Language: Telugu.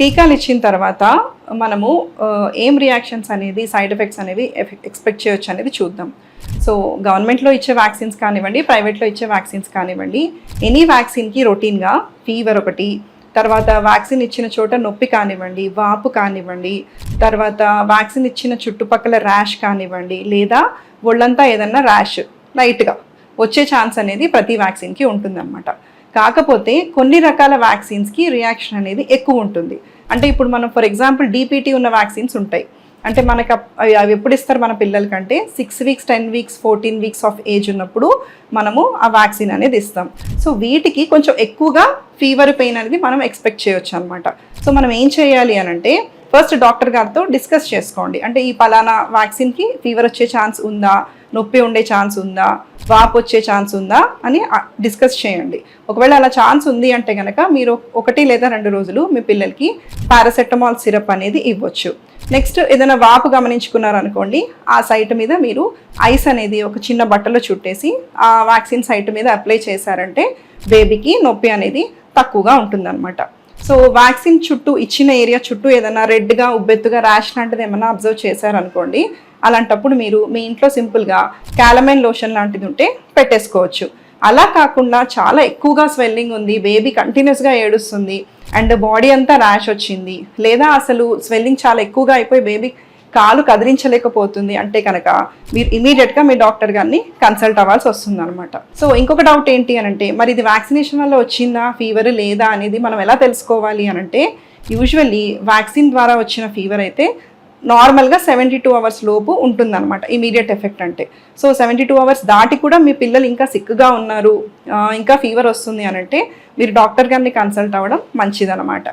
టీకాలు ఇచ్చిన తర్వాత మనము ఏం రియాక్షన్స్ అనేది సైడ్ ఎఫెక్ట్స్ అనేవి ఎక్స్పెక్ట్ చేయొచ్చు అనేది చూద్దాం. సో గవర్నమెంట్లో ఇచ్చే వ్యాక్సిన్స్ కానివ్వండి ప్రైవేట్లో ఇచ్చే వ్యాక్సిన్స్ కానివ్వండి ఎనీ వ్యాక్సిన్కి రొటీన్గా ఫీవర్ ఒకటి తర్వాత వ్యాక్సిన్ ఇచ్చిన చోట నొప్పి కానివ్వండి వాపు కానివ్వండి తర్వాత వ్యాక్సిన్ ఇచ్చిన చుట్టుపక్కల ర్యాష్ కానివ్వండి లేదా ఒళ్ళంతా ఏదన్నా ర్యాష్ లైట్గా వచ్చే ఛాన్స్ అనేది ప్రతి వ్యాక్సిన్కి ఉంటుందన్నమాట. కాకపోతే కొన్ని రకాల వ్యాక్సిన్స్కి రియాక్షన్ అనేది ఎక్కువ ఉంటుంది. అంటే ఇప్పుడు మనం ఫర్ ఎగ్జాంపుల్ డీపీటీ ఉన్న వ్యాక్సిన్స్ ఉంటాయి. అంటే మనకు అవి అవి ఎప్పుడు ఇస్తారు మన పిల్లలకంటే? Six weeks ten weeks fourteen weeks of age ఉన్నప్పుడు మనము ఆ వ్యాక్సిన్ అనేది ఇస్తాం. సో వీటికి కొంచెం ఎక్కువగా ఫీవర్ పెయిన్ అనేది మనం ఎక్స్పెక్ట్ చేయొచ్చు అనమాట సో మనం ఏం చేయాలి అని అంటే ఫస్ట్ డాక్టర్ గారితో డిస్కస్ చేసుకోండి. అంటే ఈ పలానా వ్యాక్సిన్కి ఫీవర్ వచ్చే ఛాన్స్ ఉందా? నొప్పి ఉండే ఛాన్స్ ఉందా? వాపు వచ్చే ఛాన్స్ ఉందా అని డిస్కస్ చేయండి. ఒకవేళ అలా ఛాన్స్ ఉంది అంటే కనుక మీరు ఒకటి లేదా రెండు రోజులు మీ పిల్లలకి పారాసెటమాల్ సిరప్ అనేది ఇవ్వచ్చు. నెక్స్ట్ ఏదైనా వాపు గమనించుకున్నారనుకోండి ఆ సైట్ మీద మీరు ఐస్ అనేది ఒక చిన్న బట్టలో చుట్టేసి ఆ వ్యాక్సిన్ సైట్ మీద అప్లై చేశారంటే బేబీకి నొప్పి అనేది తక్కువగా ఉంటుందన్నమాట. సో వ్యాక్సిన్ చుట్టూ ఇచ్చిన ఏరియా చుట్టూ ఏదైనా రెడ్గా ఉబ్బెత్తుగా ర్యాష్ లాంటిది ఏమైనా అబ్జర్వ్ చేశారనుకోండి అలాంటప్పుడు మీరు మీ ఇంట్లో సింపుల్గా క్యాలమైన్ లోషన్ లాంటిది ఉంటే పెట్టేసుకోవచ్చు. అలా కాకుండా చాలా ఎక్కువగా స్వెల్లింగ్ ఉంది బేబీ కంటిన్యూస్గా ఏడుస్తుంది అండ్ బాడీ అంతా ర్యాష్ వచ్చింది లేదా అసలు స్వెల్లింగ్ చాలా ఎక్కువగా అయిపోయి బేబీ కాలు కదిలించలేకపోతుంది. అంటే కనుక మీరు ఇమీడియట్గా మీ డాక్టర్ గారిని కన్సల్ట్ అవ్వాల్సి వస్తుంది అనమాట సో ఇంకొక డౌట్ ఏంటి అని అంటే మరి ఇది వ్యాక్సినేషన్ వల్ల వచ్చిందా ఫీవర్ లేదా అనేది మనం ఎలా తెలుసుకోవాలి అని అంటే యూజువల్లీ వ్యాక్సిన్ ద్వారా వచ్చిన ఫీవర్ అయితే నార్మల్గా సెవెంటీ టూ అవర్స్ లోపు ఉంటుందన్నమాట ఇమీడియట్ ఎఫెక్ట్ అంటే. సో సెవెంటీ టూ అవర్స్ దాటి కూడా మీ పిల్లలు ఇంకా సిక్గా ఉన్నారు ఇంకా ఫీవర్ వస్తుంది అని అంటే మీరు డాక్టర్ గారిని కన్సల్ట్ అవ్వడం మంచిదన్నమాట.